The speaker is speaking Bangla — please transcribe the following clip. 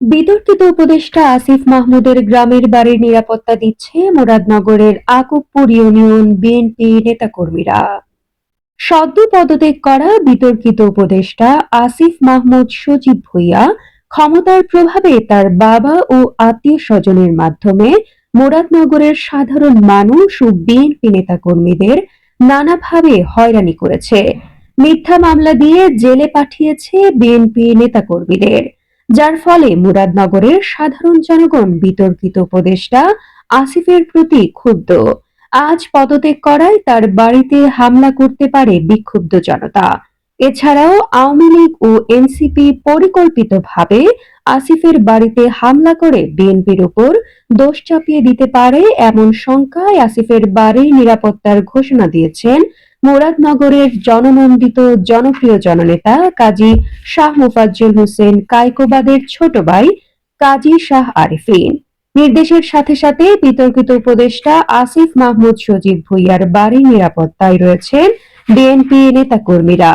বিতর্কিত উপদেষ্টা আসিফ মাহমুদের গ্রামের বাড়ির নিরাপত্তা দিচ্ছে মুরাদনগরের আকুবপুর ইউনিয়ন বিএনপি নেতাকর্মীরা। সদ্য পদত্যাগ করা বিতর্কিত উপদেষ্টা আসিফ মাহমুদ সজীব ভুইয়া ক্ষমতার প্রভাবে তার বাবা ও আত্মীয় স্বজনের মাধ্যমে মুরাদনগরের সাধারণ মানুষ ও বিএনপি নেতাকর্মীদের নানাভাবে হয়রানি করেছে। মিথ্যা মামলা দিয়ে জেলে পাঠিয়েছে বিএনপি নেতাকর্মীদের। যার ফলে মুরাদনগরের সাধারণ জনগণ বিতর্কিত উপদেষ্টা আসিফের প্রতি ক্ষুব্ধ। আজ পদত্যাগ করায় তার বাড়িতে হামলা করতে পারে বিক্ষুব্ধ জনতা। এছাড়াও আওয়ামী লীগ ও এনসিপি পরিকল্পিতভাবে আসিফের বাড়িতে হামলা করে বিএনপির উপর দোষ চাপিয়ে দিতে পারে এমন শঙ্কায় আসিফের বাড়ির নিরাপত্তার ঘোষণা দিয়েছেন মুরাদনগরের জননন্দিত জনপ্রিয় জননেতা কাজী শাহ মুফাজ্জল হোসেন কায়কোবাদের ছোট ভাই কাজী শাহ আরিফিন। নির্দেশের সাথে সাথে বিতর্কিত উপদেষ্টা আসিফ মাহমুদ সজীব ভুইয়ার বাড়ি নিরাপত্তায় রয়েছেন বিএনপি নেতাকর্মীরা।